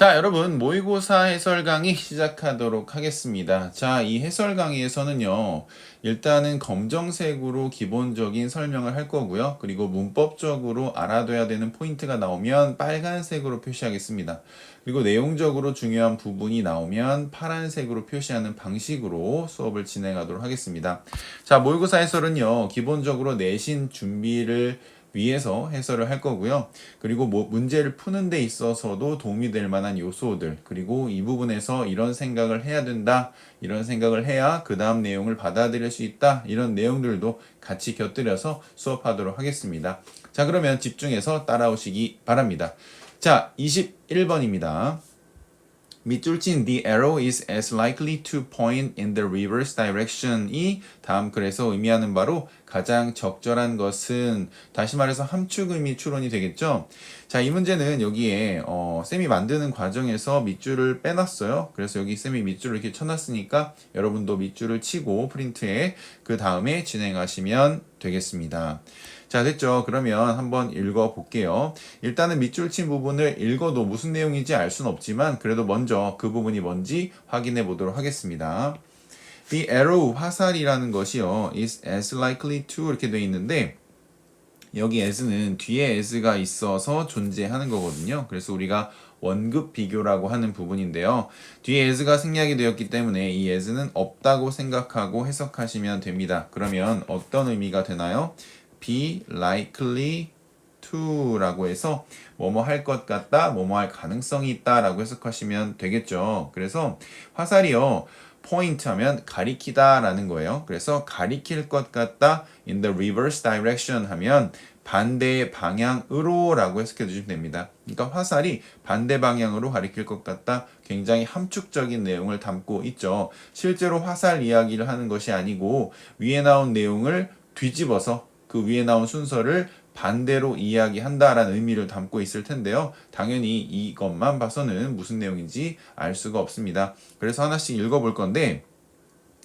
자, 여러분, 모의고사 해설 강의 시작하도록 하겠습니다. 자, 이 해설 강의에서는요, 일단은 검정색으로 기본적인 설명을 할 거고요. 그리고 문법적으로 알아둬야 되는 포인트가 나오면 빨간색으로 표시하겠습니다. 그리고 내용적으로 중요한 부분이 나오면 파란색으로 표시하는 방식으로 수업을 진행하도록 하겠습니다. 자, 모의고사 해설은요, 기본적으로 내신 준비를 위해서 해설을 할 거고요. 그리고 뭐 문제를 푸는 데 있어서도 도움이 될 만한 요소들, 그리고 이 부분에서 이런 생각을 해야 된다, 이런 생각을 해야 그 다음 내용을 받아들일 수 있다, 이런 내용들도 같이 곁들여서 수업하도록 하겠습니다. 자, 그러면 집중해서 따라오시기 바랍니다. 자, 21번입니다. 밑줄 친 the arrow is as likely to point in the reverse direction이 다음 글에서 의미하는 바로 가장 적절한 것은 다시 말해서 함축 의미 추론이 되겠죠. 자, 이 문제는 여기에 어, 쌤이 만드는 과정에서 밑줄을 빼놨어요. 그래서 여기 쌤이 밑줄을 이렇게 쳐놨으니까 여러분도 밑줄을 치고 프린트에 그 다음에 진행하시면 되겠습니다. 자, 됐죠? 그러면 한번 읽어 볼게요. 일단은 밑줄 친 부분을 읽어도 무슨 내용인지 알 수는 없지만 그래도 먼저 그 부분이 뭔지 확인해 보도록 하겠습니다. The arrow 화살이라는 것이요 is as likely to 이렇게 돼 있는데 여기 as는 뒤에 as가 있어서 존재하는 거거든요. 그래서 우리가 원급 비교라고 하는 부분인데요. 뒤에 as가 생략이 되었기 때문에 이 as는 없다고 생각하고 해석하시면 됩니다. 그러면 어떤 의미가 되나요? be likely to라고 해서 뭐뭐 할 것 같다, 뭐뭐 할 가능성이 있다라고 해석하시면 되겠죠. 그래서 화살이요. Point 하면 가리키다 라는 거예요. 그래서 가리킬 것 같다 in the reverse direction 하면 반대 방향으로 라고 해석해 주시면 됩니다. 그러니까 화살이 반대 방향으로 가리킬 것 같다. 굉장히 함축적인 내용을 담고 있죠. 실제로 화살 이야기를 하는 것이 아니고 위에 나온 내용을 뒤집어서 그 위에 나온 순서를 반대로 이야기한다라는 의미를 담고 있을 텐데요. 당연히 이것만 봐서는 무슨 내용인지 알 수가 없습니다. 그래서 하나씩 읽어볼 건데,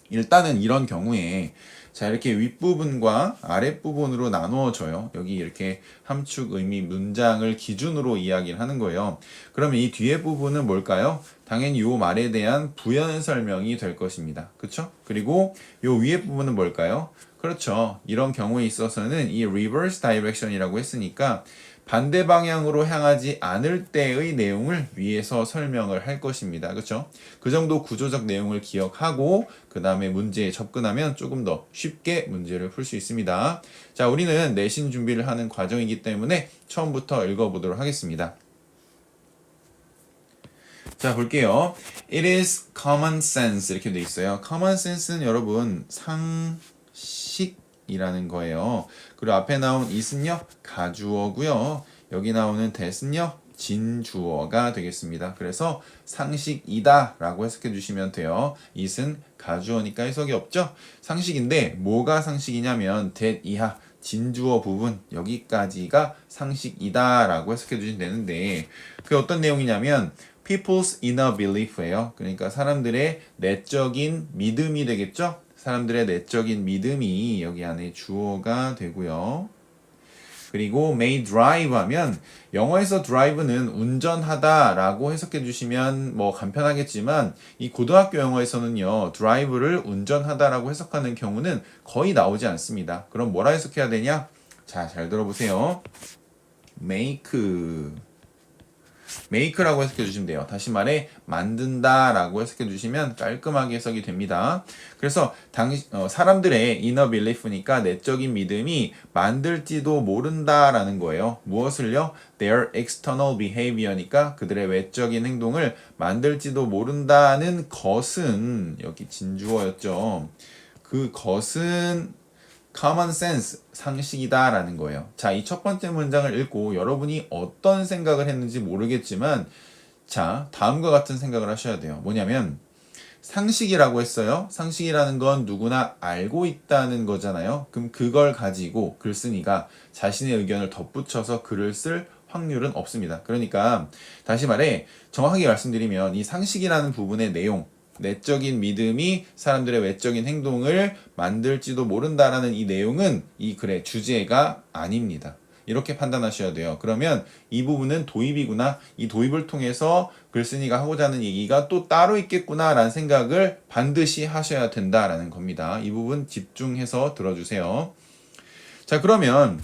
일단은 이런 경우에 자 이렇게 윗부분과 아랫부분으로 나누어져요. 여기 이렇게 함축 의미 문장을 기준으로 이야기를 하는 거예요. 그러면 이 뒤에 부분은 뭘까요? 당연히 요 말에 대한 부연 설명이 될 것입니다. 그쵸? 그리고 요 위에 부분은 뭘까요? 그렇죠. 이런 경우에 있어서는 이 reverse direction이라고 했으니까 반대 방향으로 향하지 않을 때의 내용을 위에서 설명을 할 것입니다. 그렇죠? 그 정도 구조적 내용을 기억하고 그 다음에 문제에 접근하면 조금 더 쉽게 문제를 풀 수 있습니다. 자, 우리는 내신 준비를 하는 과정이기 때문에 처음부터 읽어보도록 하겠습니다. 자, 볼게요. It is common sense 이렇게 돼 있어요. common sense는 여러분 상식 이라는 거예요. 그리고 앞에 나온 it은요 가주어고요. 여기 나오는 that은요 진주어가 되겠습니다. 그래서 상식이다 라고 해석해 주시면 돼요. it은 가주어니까 해석이 없죠. 상식인데 뭐가 상식이냐면 that 이하 진주어 부분 여기까지가 상식이다 라고 해석해 주시면 되는데 그 어떤 내용이냐면 people's inner belief예요. 그러니까 사람들의 내적인 믿음이 되겠죠. 사람들의 내적인 믿음이 여기 안에 주어가 되고요. 그리고 may drive 하면 영어에서 drive는 운전하다라고 해석해 주시면 뭐 간편하겠지만 이 고등학교 영어에서는요 drive를 운전하다라고 해석하는 경우는 거의 나오지 않습니다. 그럼 뭐라 해석해야 되냐? 자, 잘 들어보세요. make make라고 해석해 주시면 돼요. 다시 말해 만든다라고 해석해 주시면 깔끔하게 해석이 됩니다. 그래서 당 어, 사람들의 inner belief니까 내적인 믿음이 만들지도 모른다라는 거예요. 무엇을요? Their external behavior니까 그들의 외적인 행동을 만들지도 모른다는 것은 여기 진주어였죠. 그 것은 common sense 상식이다라는 거예요. 자, 이 첫 번째 문장을 읽고 여러분이 어떤 생각을 했는지 모르겠지만 자, 다음과 같은 생각을 하셔야 돼요. 뭐냐면 상식이라고 했어요. 상식이라는 건 누구나 알고 있다는 거잖아요. 그럼 그걸 가지고 글쓴이가 자신의 의견을 덧붙여서 글을 쓸 확률은 없습니다. 그러니까 다시 말해 정확하게 말씀드리면 이 상식이라는 부분의 내용 내적인 믿음이 사람들의 외적인 행동을 만들지도 모른다라는 이 내용은 이 글의 주제가 아닙니다. 이렇게 판단하셔야 돼요. 그러면 이 부분은 도입이구나. 이 도입을 통해서 글쓴이가 하고자 하는 얘기가 또 따로 있겠구나라는 생각을 반드시 하셔야 된다라는 겁니다. 이 부분 집중해서 들어주세요. 자, 그러면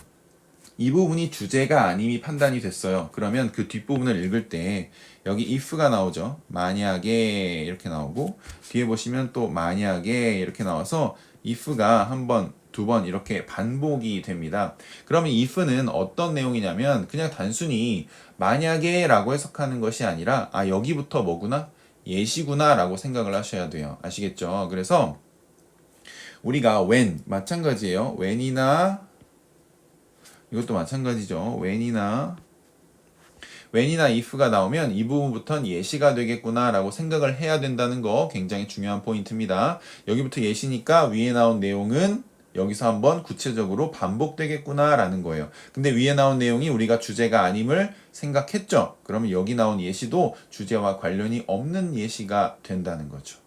이 부분이 주제가 아님이 판단이 됐어요. 그러면 그 뒷부분을 읽을 때 여기 if가 나오죠. 만약에 이렇게 나오고 뒤에 보시면 또 만약에 이렇게 나와서 if가 한 번, 두 번 이렇게 반복이 됩니다. 그러면 if는 어떤 내용이냐면 그냥 단순히 만약에 라고 해석하는 것이 아니라 아 여기부터 뭐구나? 예시구나 라고 생각을 하셔야 돼요. 아시겠죠? 그래서 우리가 when 마찬가지예요. when이나 이것도 마찬가지죠. when이나 when이나 if가 나오면 이 부분부터는 예시가 되겠구나라고 생각을 해야 된다는 거 굉장히 중요한 포인트입니다. 여기부터 예시니까 위에 나온 내용은 여기서 한번 구체적으로 반복되겠구나라는 거예요. 근데 위에 나온 내용이 우리가 주제가 아님을 생각했죠. 그러면 여기 나온 예시도 주제와 관련이 없는 예시가 된다는 거죠.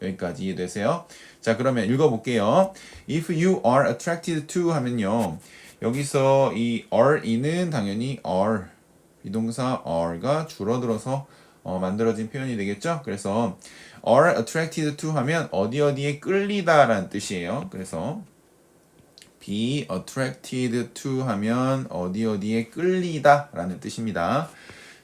여기까지 이해되세요? 자, 그러면 읽어볼게요. If you are attracted to 하면요. 여기서 이 are이는 당연히 are 비동사 are가 줄어들어서 어, 만들어진 표현이 되겠죠. 그래서 are attracted to 하면 어디 어디에 끌리다라는 뜻이에요. 그래서 be attracted to 하면 어디 어디에 끌리다라는 뜻입니다.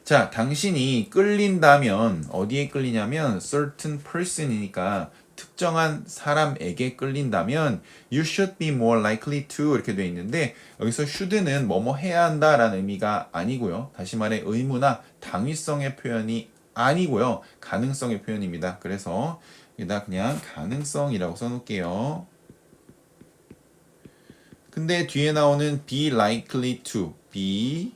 자, 당신이 끌린다면 어디에 끌리냐면 certain person이니까 특정한 사람에게 끌린다면 you should be more likely to 이렇게 돼 있는데 여기서 should는 뭐뭐 해야 한다라는 의미가 아니고요. 다시 말해 의무나 당위성의 표현이 아니고요. 가능성의 표현입니다. 그래서 여기다 그냥 가능성이라고 써놓을게요. 근데 뒤에 나오는 be likely to, be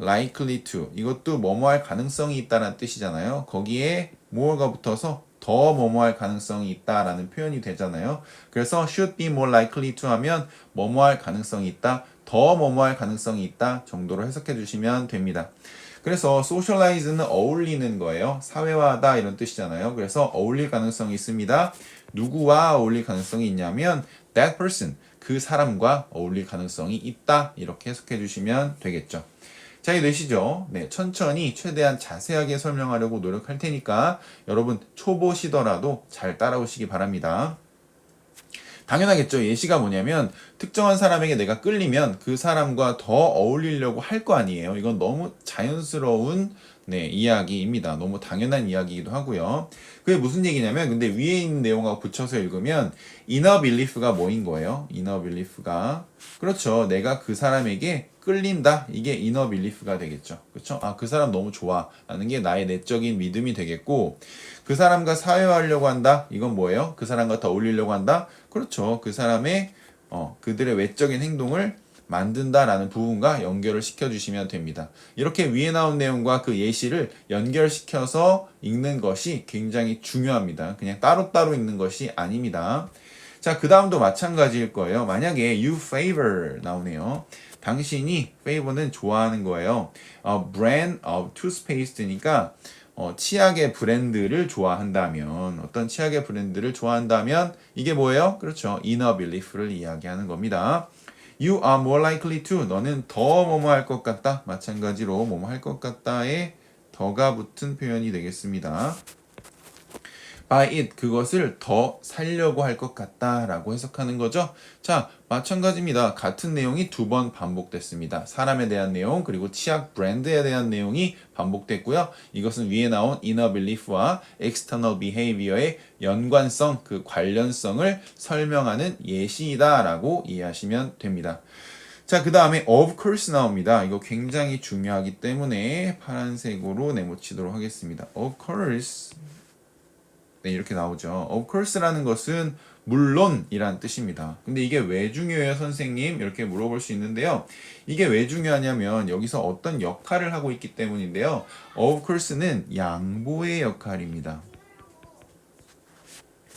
likely to 이것도 뭐뭐 할 가능성이 있다는 뜻이잖아요. 거기에 more가 붙어서 더 뭐뭐 할 가능성이 있다라는 표현이 되잖아요. 그래서 should be more likely to 하면 뭐뭐 할 가능성이 있다, 더 뭐뭐 할 가능성이 있다 정도로 해석해 주시면 됩니다. 그래서 socialize는 어울리는 거예요. 사회화하다 이런 뜻이잖아요. 그래서 어울릴 가능성이 있습니다. 누구와 어울릴 가능성이 있냐면 that person 그 사람과 어울릴 가능성이 있다 이렇게 해석해 주시면 되겠죠. 자, 이해되시죠? 네, 천천히 최대한 자세하게 설명하려고 노력할 테니까 여러분 초보시더라도 잘 따라오시기 바랍니다. 당연하겠죠. 예시가 뭐냐면 특정한 사람에게 내가 끌리면 그 사람과 더 어울리려고 할 거 아니에요. 이건 너무 자연스러운 네, 이야기입니다. 너무 당연한 이야기이기도 하고요. 그게 무슨 얘기냐면 근데 위에 있는 내용하고 붙여서 읽으면 inner belief가 뭐인 거예요? inner belief가 그렇죠. 내가 그 사람에게 끌린다. 이게 inner belief가 되겠죠. 그렇죠? 아, 그 사람 너무 좋아. 라는 게 나의 내적인 믿음이 되겠고 그 사람과 사회화하려고 한다. 이건 뭐예요? 그 사람과 더 어울리려고 한다. 그렇죠. 그 사람의 어, 그들의 외적인 행동을 만든다라는 부분과 연결을 시켜주시면 됩니다. 이렇게 위에 나온 내용과 그 예시를 연결시켜서 읽는 것이 굉장히 중요합니다. 그냥 따로따로 읽는 것이 아닙니다. 자, 그 다음도 마찬가지일 거예요. 만약에 you favor 나오네요. 당신이 favor는 좋아하는 거예요. 어, brand of toothpaste니까 어, 치약의 브랜드를 좋아한다면 어떤 치약의 브랜드를 좋아한다면 이게 뭐예요? 그렇죠. inner belief를 이야기하는 겁니다. You are more likely to 너는 더 뭐뭐 할 것 같다. 마찬가지로 뭐뭐 할 것 같다에 더가 붙은 표현이 되겠습니다. by it 그것을 더 살려고 할 것 같다라고 해석하는 거죠. 자, 마찬가지입니다. 같은 내용이 두 번 반복됐습니다. 사람에 대한 내용 그리고 치약 브랜드에 대한 내용이 반복됐고요. 이것은 위에 나온 inner belief와 external behavior의 연관성, 그 관련성을 설명하는 예시이다라고 이해하시면 됩니다. 자, 그 다음에 of course 나옵니다. 이거 굉장히 중요하기 때문에 파란색으로 네모치도록 하겠습니다. of course 네, 이렇게 나오죠. Of course라는 것은 물론이란 뜻입니다. 근데 이게 왜 중요해요, 선생님? 이렇게 물어볼 수 있는데요. 이게 왜 중요하냐면 여기서 어떤 역할을 하고 있기 때문인데요. Of course는 양보의 역할입니다.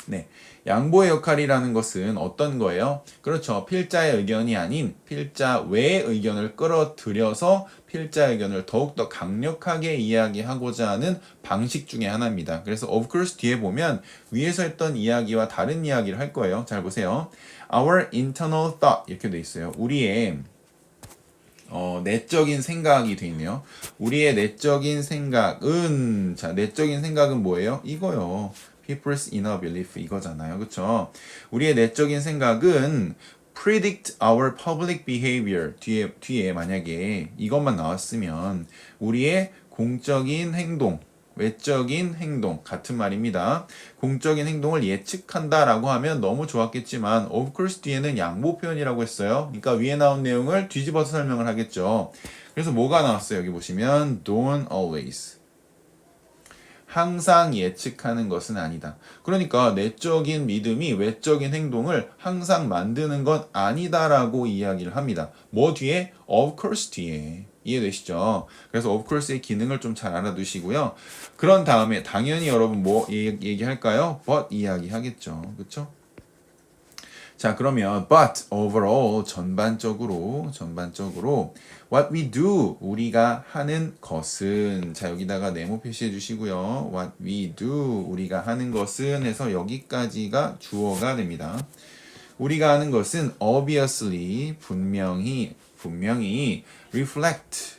네. 양보의 역할이라는 것은 어떤 거예요? 그렇죠. 필자의 의견이 아닌 필자 외의 의견을 끌어들여서 필자의 의견을 더욱더 강력하게 이야기하고자 하는 방식 중에 하나입니다. 그래서 of course 뒤에 보면 위에서 했던 이야기와 다른 이야기를 할 거예요. 잘 보세요. Our internal thought 이렇게 돼 있어요. 우리의 어, 내적인 생각이 돼 있네요. 우리의 내적인 생각은 자, 내적인 생각은 뭐예요? 이거요. People's inner belief 이거잖아요. 그쵸? 우리의 내적인 생각은 predict our public behavior 뒤에 뒤에 만약에 이것만 나왔으면 우리의 공적인 행동 외적인 행동 같은 말입니다. 공적인 행동을 예측한다라고 하면 너무 좋았겠지만 of course 뒤에는 양보 표현이라고 했어요. 그러니까 위에 나온 내용을 뒤집어서 설명을 하겠죠. 그래서 뭐가 나왔어요? 여기 보시면 don't always 항상 예측하는 것은 아니다. 그러니까 내적인 믿음이 외적인 행동을 항상 만드는 건 아니다라고 이야기를 합니다. 뭐 뒤에? of course 뒤에. 이해되시죠? 그래서 of course의 기능을 좀 잘 알아두시고요. 그런 다음에 당연히 여러분 뭐 얘기, 할까요 but 이야기 하겠죠. 그쵸? 자, 그러면 but overall 전반적으로 전반적으로 what we do 우리가 하는 것은 자, 여기다가 네모 표시해 주시고요. what we do 우리가 하는 것은 해서 여기까지가 주어가 됩니다. 우리가 하는 것은 obviously 분명히 분명히 reflect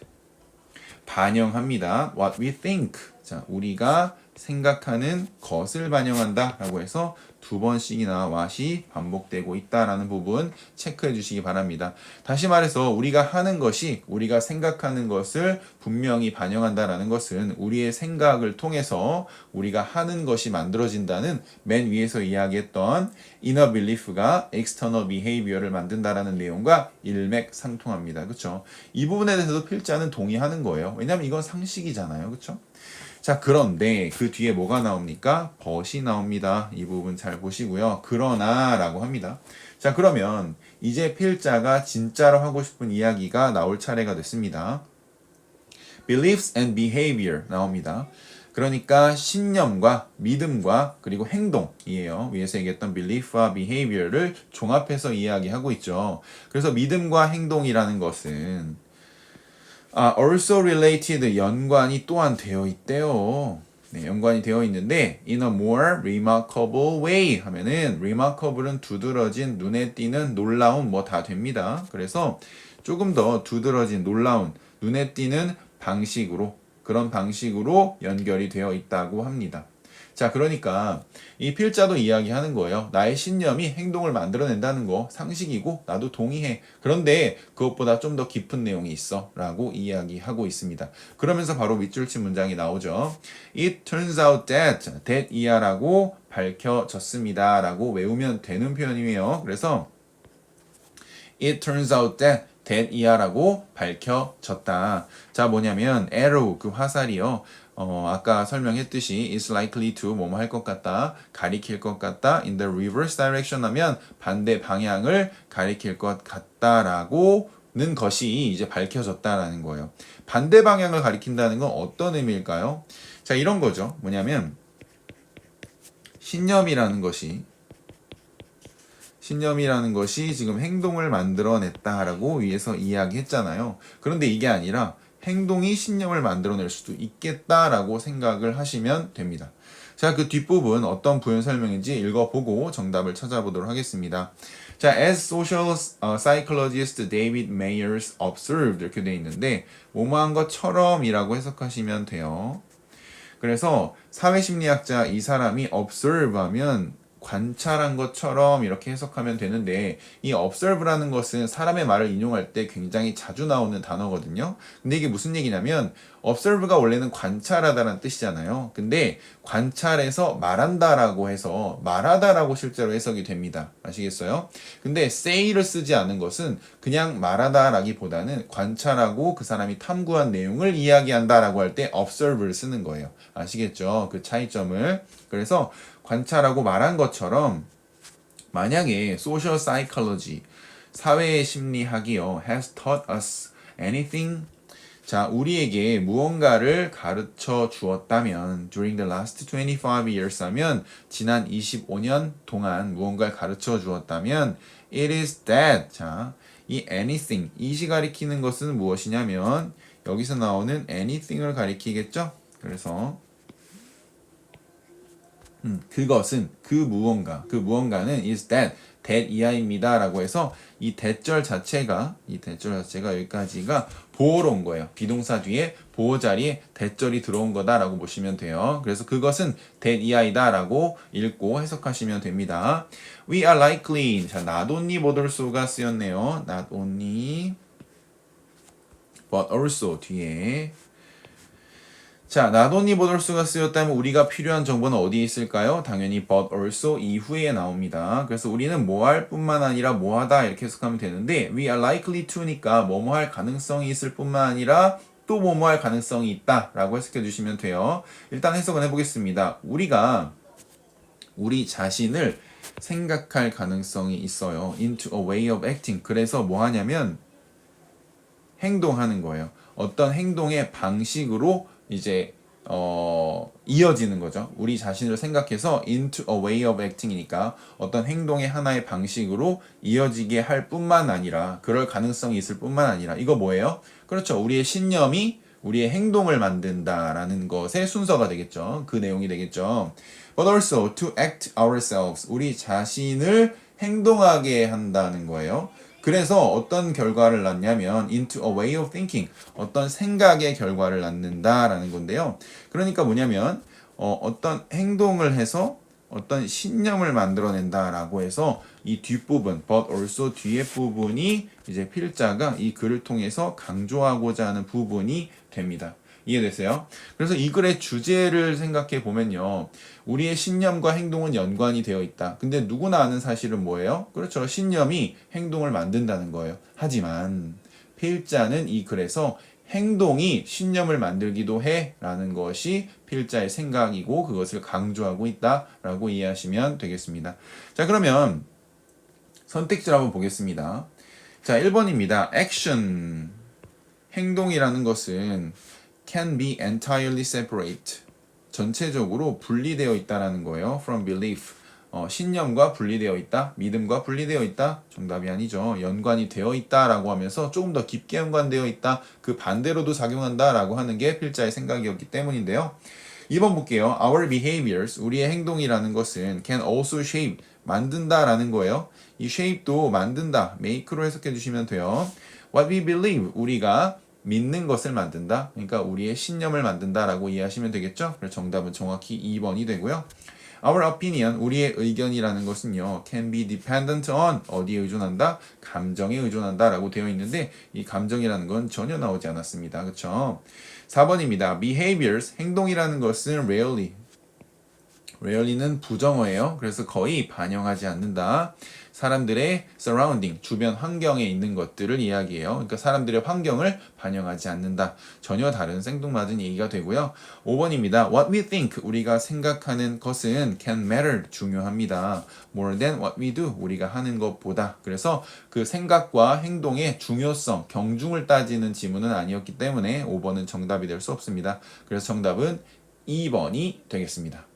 반영합니다. What we think. 자, 우리가 생각하는 것을 반영한다 라고 해서 두 번씩이나 what이 반복되고 있다라는 부분 체크해 주시기 바랍니다. 다시 말해서 우리가 하는 것이 우리가 생각하는 것을 분명히 반영한다라는 것은 우리의 생각을 통해서 우리가 하는 것이 만들어진다는 맨 위에서 이야기했던 inner belief가 external behavior를 만든다라는 내용과 일맥상통합니다. 그렇죠? 이 부분에 대해서도 필자는 동의하는 거예요. 왜냐하면 이건 상식이잖아요. 그렇죠? 자, 그런데 그 뒤에 뭐가 나옵니까? 벗이 나옵니다. 이 부분 잘 보시고요. 그러나 라고 합니다. 자, 그러면 이제 필자가 진짜로 하고 싶은 이야기가 나올 차례가 됐습니다. beliefs and behavior 나옵니다. 그러니까 신념과 믿음과 그리고 행동이에요. 위에서 얘기했던 belief와 behavior를 종합해서 이야기하고 있죠. 그래서 믿음과 행동이라는 것은 아, also related 연관이 또한 되어 있대요. 네, 연관이 되어 있는데 in a more remarkable way 하면은 remarkable은 두드러진 눈에 띄는 놀라운 뭐 다 됩니다. 그래서 조금 더 두드러진 놀라운 눈에 띄는 방식으로 그런 방식으로 연결이 되어 있다고 합니다. 자, 그러니까 이 필자도 이야기하는 거예요. 나의 신념이 행동을 만들어낸다는 거 상식이고 나도 동의해. 그런데 그것보다 좀 더 깊은 내용이 있어. 라고 이야기하고 있습니다. 그러면서 바로 밑줄치 문장이 나오죠. It turns out that, that 이하라고 밝혀졌습니다. 라고 외우면 되는 표현이에요. 그래서 It turns out that that 이하라고 밝혀졌다. 자, 뭐냐면 arrow 그 화살이요. 어, 아까 설명했듯이 is likely to 뭐뭐 할 것 같다, 가리킬 것 같다, in the reverse direction 하면 반대 방향을 가리킬 것 같다라고 는 것이 이제 밝혀졌다라는 거예요. 반대 방향을 가리킨다는 건 어떤 의미일까요? 자, 이런 거죠. 뭐냐면 신념이라는 것이 신념이라는 것이 지금 행동을 만들어냈다라고 위에서 이야기했잖아요. 그런데 이게 아니라 행동이 신념을 만들어낼 수도 있겠다라고 생각을 하시면 됩니다. 자, 그 뒷부분 어떤 부연 설명인지 읽어보고 정답을 찾아보도록 하겠습니다. 자, as social psychologist David Mayers observed 이렇게 돼 있는데 뭐뭐한 것처럼이라고 해석하시면 돼요. 그래서 사회심리학자 이 사람이 observe 하면 관찰한 것처럼 이렇게 해석하면 되는데 이 observe라는 것은 사람의 말을 인용할 때 굉장히 자주 나오는 단어거든요. 근데 이게 무슨 얘기냐면 observe가 원래는 관찰하다라는 뜻이잖아요. 근데 관찰해서 말한다라고 해서 말하다라고 실제로 해석이 됩니다. 아시겠어요? 근데 say를 쓰지 않은 것은 그냥 말하다라기보다는 관찰하고 그 사람이 탐구한 내용을 이야기한다라고 할 때 observe를 쓰는 거예요. 아시겠죠? 그 차이점을. 그래서 관찰하고 말한 것처럼 만약에 social psychology 사회 심리학이요 has taught us anything 자, 우리에게 무언가를 가르쳐 주었다면 during the last 25 years 하면 지난 25년 동안 무언가를 가르쳐 주었다면 it is that 자, 이 anything 이시 가리키는 것은 무엇이냐면 여기서 나오는 anything을 가리키겠죠? 그래서 음, 그것은 그 무언가 그 무언가는 is that that 이하입니다라고 해서 이 대절 자체가 이 대절 자체가 여기까지가 보호로 온 거예요. 비동사 뒤에 보호 자리에 대절이 들어온 거다라고 보시면 돼요. 그래서 그것은 that 이하이다라고 읽고 해석하시면 됩니다. We are likely 자 not only but also가 쓰였네요. not only but also 뒤에 자, 나도니 보돌수가 쓰였다면 우리가 필요한 정보는 어디에 있을까요? 당연히 but also 이후에 나옵니다. 그래서 우리는 뭐 할 뿐만 아니라 뭐 하다 이렇게 해석하면 되는데 we are likely to니까 뭐뭐 할 가능성이 있을 뿐만 아니라 또 뭐뭐 할 가능성이 있다 라고 해석해 주시면 돼요. 일단 해석은 해보겠습니다. 우리가 우리 자신을 생각할 가능성이 있어요. into a way of acting. 그래서 뭐 하냐면 행동하는 거예요. 어떤 행동의 방식으로 이제 어 이어지는 거죠. 우리 자신을 생각해서 into a way of acting이니까 어떤 행동의 하나의 방식으로 이어지게 할 뿐만 아니라 그럴 가능성이 있을 뿐만 아니라 이거 뭐예요? 그렇죠. 우리의 신념이 우리의 행동을 만든다라는 것의 순서가 되겠죠. 그 내용이 되겠죠. But also to act ourselves. 우리 자신을 행동하게 한다는 거예요. 그래서 어떤 결과를 낳냐면 into a way of thinking 어떤 생각의 결과를 낳는다라는 건데요. 그러니까 뭐냐면 어, 어떤 행동을 해서 어떤 신념을 만들어낸다라고 해서 이 뒷부분 but also 뒤에 부분이 이제 필자가 이 글을 통해서 강조하고자 하는 부분이 됩니다. 이해됐어요? 그래서 이 글의 주제를 생각해 보면요. 우리의 신념과 행동은 연관이 되어 있다. 근데 누구나 아는 사실은 뭐예요? 그렇죠. 신념이 행동을 만든다는 거예요. 하지만 필자는 이 글에서 행동이 신념을 만들기도 해 라는 것이 필자의 생각이고 그것을 강조하고 있다 라고 이해하시면 되겠습니다. 자, 그러면 선택지를 한번 보겠습니다. 자, 1번입니다. action. 행동이라는 것은 can be entirely separate. 전체적으로 분리되어 있다라는 거예요. from belief. 어, 신념과 분리되어 있다, 믿음과 분리되어 있다, 정답이 아니죠. 연관이 되어 있다라고 하면서 조금 더 깊게 연관되어 있다, 그 반대로도 작용한다라고 하는 게 필자의 생각이었기 때문인데요. 2번 볼게요. Our behaviors, 우리의 행동이라는 것은 can also shape, 만든다라는 거예요. 이 shape도 만든다, make로 해석해 주시면 돼요. What we believe, 우리가 믿는 것을 만든다. 그러니까 우리의 신념을 만든다라고 이해하시면 되겠죠? 그래서 정답은 정확히 2번이 되고요. Our opinion, 우리의 의견이라는 것은요, can be dependent on, 어디에 의존한다? 감정에 의존한다 라고 되어 있는데, 이 감정이라는 건 전혀 나오지 않았습니다. 그쵸? 4번입니다. behaviors, 행동이라는 것은 rarely, rarely는 부정어예요. 그래서 거의 반영하지 않는다. 사람들의 surrounding, 주변 환경에 있는 것들을 이야기해요. 그러니까 사람들의 환경을 반영하지 않는다. 전혀 다른 생뚱맞은 얘기가 되고요. 5번입니다. What we think, 우리가 생각하는 것은 can matter, 중요합니다. More than what we do, 우리가 하는 것보다. 그래서 그 생각과 행동의 중요성, 경중을 따지는 지문은 아니었기 때문에 5번은 정답이 될 수 없습니다. 그래서 정답은 2번이 되겠습니다.